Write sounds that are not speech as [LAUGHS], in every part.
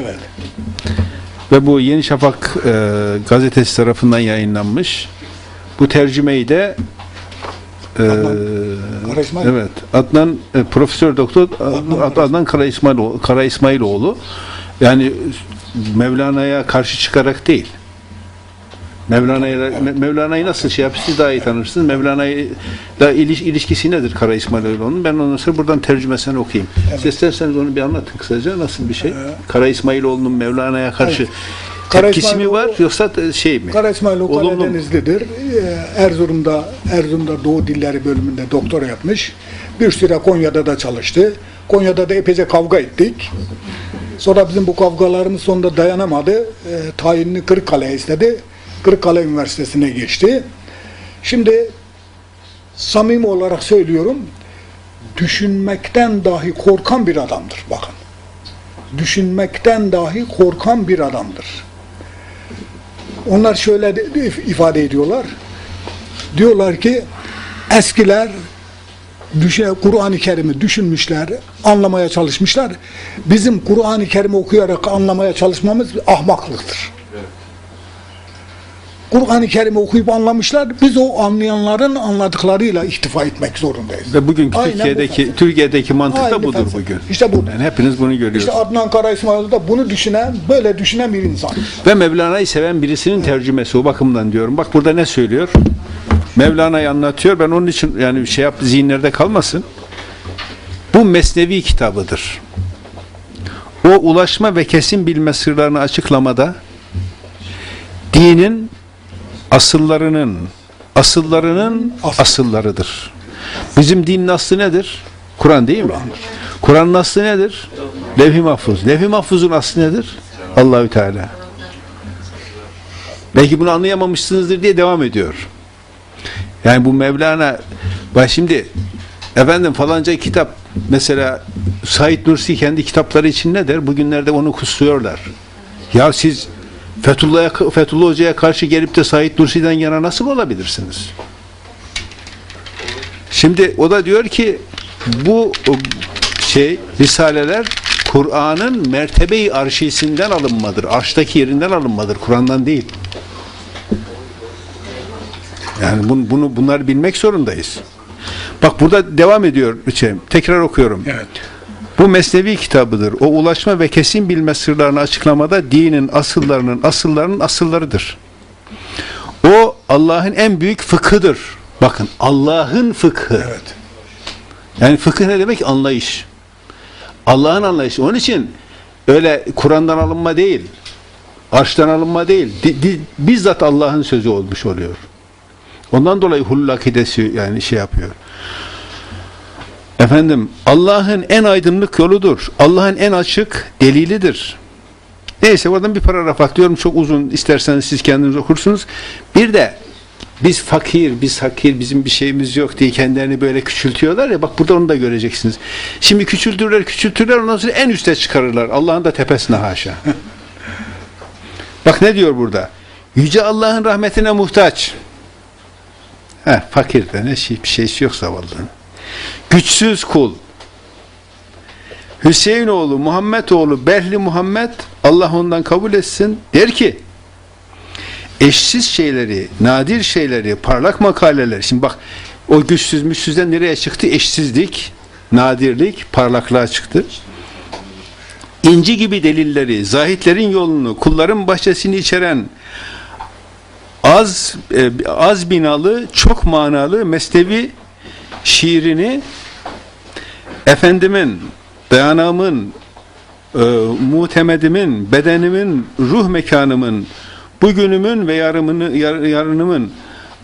Evet. Ve bu Yeni Şafak e, gazetesi tarafından yayınlanmış. Bu tercümeyi de e, İsmail. evet Adnan e, Profesör Doktor Ad- Adnan Kara İsmailoğlu, Kara İsmailoğlu yani Mevlana'ya karşı çıkarak değil. Mevlana'ya Me- Mevlana'yı nasıl şey yapıyor siz daha iyi tanırsınız. Mevlana'yla iliş, ilişkisi nedir Kara İsmailoğlu'nun? Ben ondan sonra buradan tercümesini okuyayım. Siz isterseniz onu bir anlatın kısaca. Nasıl bir şey? Kara İsmailoğlu'nun Mevlana'ya karşı Kara tepkisi mi var yoksa şey mi? Kara İsmailoğlu? Karadenizlidir. Ee, Erzurum'da Erzurum'da Doğu Dilleri bölümünde doktora yapmış. Bir süre Konya'da da çalıştı. Konya'da da epeyce kavga ettik. Sonra bizim bu kavgalarımız sonunda dayanamadı. E, tayinini Kırıkkale'ye istedi. Kırıkkale Üniversitesi'ne geçti. Şimdi samimi olarak söylüyorum. Düşünmekten dahi korkan bir adamdır. Bakın. Düşünmekten dahi korkan bir adamdır. Onlar şöyle de- de ifade ediyorlar. Diyorlar ki eskiler Kur'an-ı Kerim'i düşünmüşler, anlamaya çalışmışlar. Bizim Kur'an-ı Kerim'i okuyarak anlamaya çalışmamız ahmaklıktır. Kur'an-ı Kerim'i okuyup anlamışlar. Biz o anlayanların anladıklarıyla iktifa etmek zorundayız. Ve bugünkü Aynen bu Türkiye'deki felsefe. Türkiye'deki mantık da Aynı budur felsefe. bugün. İşte bu. Yani hepiniz bunu görüyorsunuz. İşte Adnan Kara İsmail da bunu düşünen, böyle düşünen bir insan. Ve Mevlana'yı seven birisinin tercümesi o bakımdan diyorum. Bak burada ne söylüyor? Mevlana'yı anlatıyor. Ben onun için yani şey yap zihinlerde kalmasın. Bu mesnevi kitabıdır. O ulaşma ve kesin bilme sırlarını açıklamada dinin asıllarının asıllarının Asıl. asıllarıdır. Bizim dinin aslı nedir? Kur'an değil mi? Kur'an'ın aslı nedir? Levh-i Mahfuz. Levh-i Mahfuz'un aslı nedir? Allahü Teala. Belki bunu anlayamamışsınızdır diye devam ediyor. Yani bu Mevlana bak şimdi efendim falanca kitap mesela Said Nursi kendi kitapları için ne der? Bugünlerde onu kusuyorlar. Ya siz Fethullah'a, Fethullah Hoca'ya karşı gelip de Said Nursi'den yana nasıl olabilirsiniz? Şimdi o da diyor ki bu şey risaleler Kur'an'ın mertebeyi arşisinden alınmadır. Arştaki yerinden alınmadır. Kur'an'dan değil. Yani bunu, bunu bunları bilmek zorundayız. Bak burada devam ediyor. Şey, tekrar okuyorum. Evet. Bu mesnevi kitabıdır. O ulaşma ve kesin bilme sırlarını açıklamada dinin asıllarının asıllarının asıllarıdır. O Allah'ın en büyük fıkhıdır. Bakın Allah'ın fıkhı. Evet. Yani fıkıh ne demek? Anlayış. Allah'ın anlayışı. Onun için öyle Kur'an'dan alınma değil, arştan alınma değil, di- di- bizzat Allah'ın sözü olmuş oluyor. Ondan dolayı hulul akidesi yani şey yapıyor. Efendim Allah'ın en aydınlık yoludur. Allah'ın en açık delilidir. Neyse oradan bir paragraf atlıyorum. Çok uzun. isterseniz siz kendiniz okursunuz. Bir de biz fakir, biz hakir, bizim bir şeyimiz yok diye kendilerini böyle küçültüyorlar ya bak burada onu da göreceksiniz. Şimdi küçültürler, küçültürler ondan sonra en üste çıkarırlar. Allah'ın da tepesine haşa. [LAUGHS] bak ne diyor burada? Yüce Allah'ın rahmetine muhtaç. Heh, fakir de ne şey, bir şeysi yok zavallının. Güçsüz kul. Hüseyinoğlu, Muhammedoğlu, Behli Muhammed Allah ondan kabul etsin. Der ki eşsiz şeyleri, nadir şeyleri, parlak makaleler. Şimdi bak o güçsüz müşsüzden nereye çıktı? Eşsizlik, nadirlik, parlaklığa çıktı. İnci gibi delilleri, zahitlerin yolunu, kulların bahçesini içeren az e, az binalı, çok manalı mesnevi şiirini efendimin, beyanamın, e, mutemedimin, bedenimin, ruh mekanımın, bugünümün ve yarımını, yar, yarınımın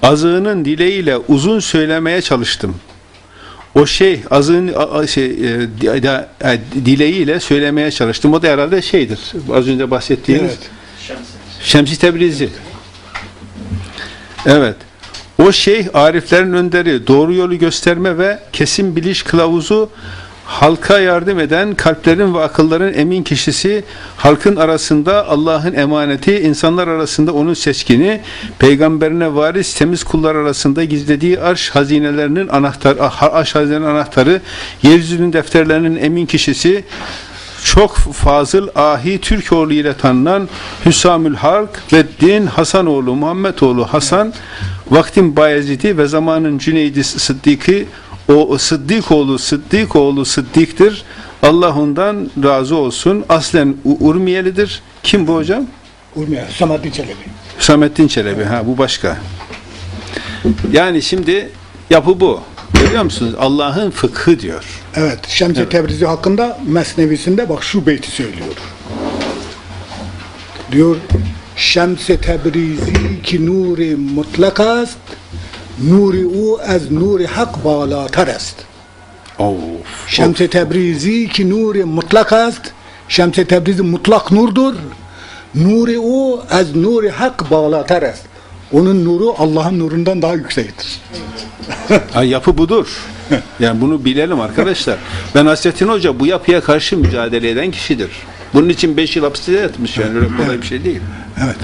azığının dileğiyle uzun söylemeye çalıştım. O şey azığın a- şey, e, da- e, dileğiyle söylemeye çalıştım. O da herhalde şeydir. Az önce bahsettiğiniz Evet. Şemsi Tebrizi. Evet. O şeyh ariflerin önderi, doğru yolu gösterme ve kesin biliş kılavuzu halka yardım eden kalplerin ve akılların emin kişisi, halkın arasında Allah'ın emaneti, insanlar arasında onun seçkini, peygamberine varis temiz kullar arasında gizlediği arş hazinelerinin anahtarı, arş hazinelerinin anahtarı, yeryüzünün defterlerinin emin kişisi, çok fazıl ahi Türkoğlu ile tanınan Hüsamül Halk ve Din Hasanoğlu Muhammedoğlu Hasan vaktin Bayezid'i ve zamanın Cüneydi Sıddık'ı o Sıddikoğlu Sıddikoğlu Sıddik'tir. Allah ondan razı olsun. Aslen Urmiyelidir. Kim bu hocam? Urmiye, Samettin Çelebi. Hüsamettin Çelebi. Ha bu başka. Yani şimdi yapı bu. Görüyor musunuz? Allah'ın fıkhı diyor. Evet, Şems-i Tebrizi hakkında Mesnevisinde bak şu beyti söylüyor. Diyor, Şems-i Tebrizi ki nuri mutlak است nuri o az nuri hak balatar است Of. Şems-i Tebrizi ki nuri mutlak است Şems-i Tebrizi mutlak nurdur nuri o az nuri hak balatar است onun nuru Allah'ın nurundan daha yüksektir. Ha, yapı budur. Yani bunu bilelim arkadaşlar. Ben Nasrettin Hoca bu yapıya karşı mücadele eden kişidir. Bunun için 5 yıl hapiste yatmış yani öyle kolay bir şey değil. Evet.